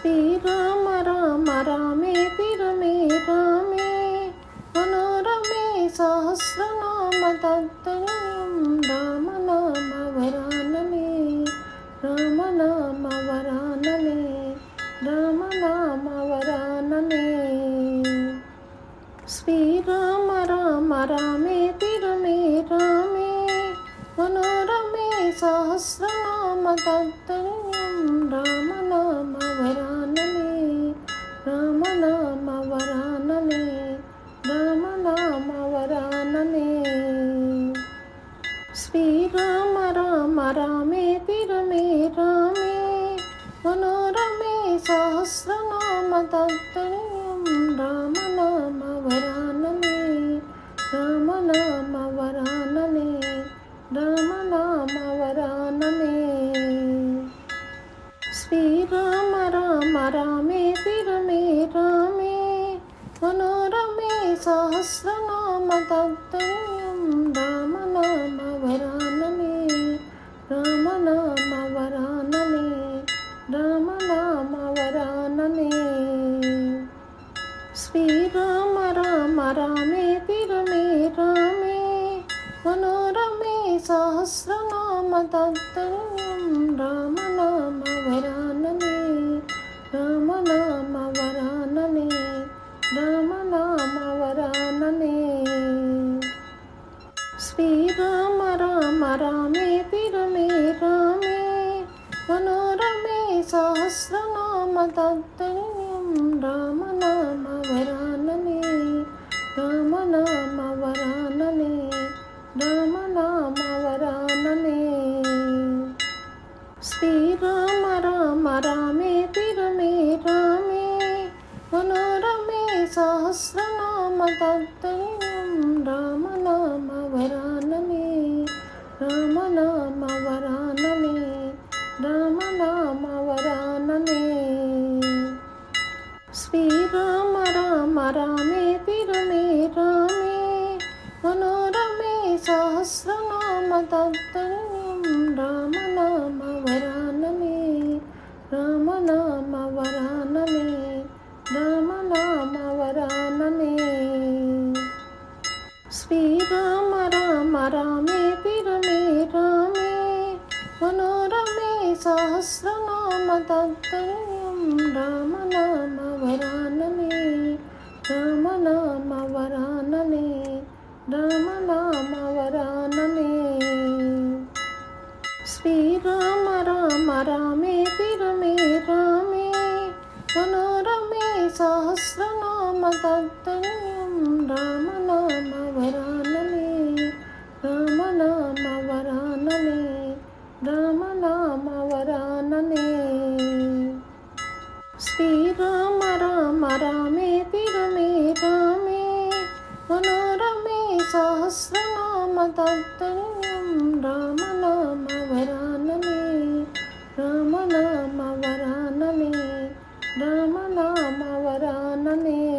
శ్రీరామ రామ రామే పిరమే రామే. మనోరమే సహస్రనామ తత్తనం రామ నామ వరానమే. రామ నామ వరానమే. రామ నామ వరానమే. శ్రీరామ రామ రామే పిరమే రామే. మనోరమే సహస్రనామ తత్తనం రామ నామ వరా శ్రీరామ రామ రామేతి రమే. రామే మనోరమే సహస్రనామ తత్తనయం రామ నామ వరాననే రామ నామ వరాననే రామ. నామ వరాననే శ్రీరామ రామ రామేతి రమే రామే మనోరమే సహస్రనామ తత్తయం రామ నామ వరాననే శ్రీరామ రామ. రామే తిరమే రామే మనోరమే సహస్రనామ తత్తరం రామ నామ వరాననే రామ నామ వరాననే రామ నామ వరాననే శ్రీరామ రామ రామే సహస్రనామ రామనామ వరాననే రామనామ వరాననే రామనామ వరాననే శ్రీరామ రామ రామే తిరమే రామే మనోరమే సహస్రనామ తత్తయం రామనామ వరాననే రామనామ వరాననే రామనామ వరాననే శ్రీరామ రామ రామే. రమే రామే మనోరమే సహస్రనామ తత్తరణ్యం రామ నామ వరానమే రామ నామ వరానమే రామ. నామ వరానమే శ్రీరామ రామ రామే రమే రామే మనోరమే సహస్రనామ తత్తరణ్యం రామ నామ వరాననే రామ నామ వరాననే రామ నామ వరాననే శ్రీరామ రామ రామే రమే రామే మనోరమే సహస్రనామ తత్తన్యం రామ నామ వరా श्रीराम राम रामेति रमे रामे मनोरमे सहस्रनाम तत्तन्यं राम नाम वरानमे राम नाम वरानमे राम नाम वरानमे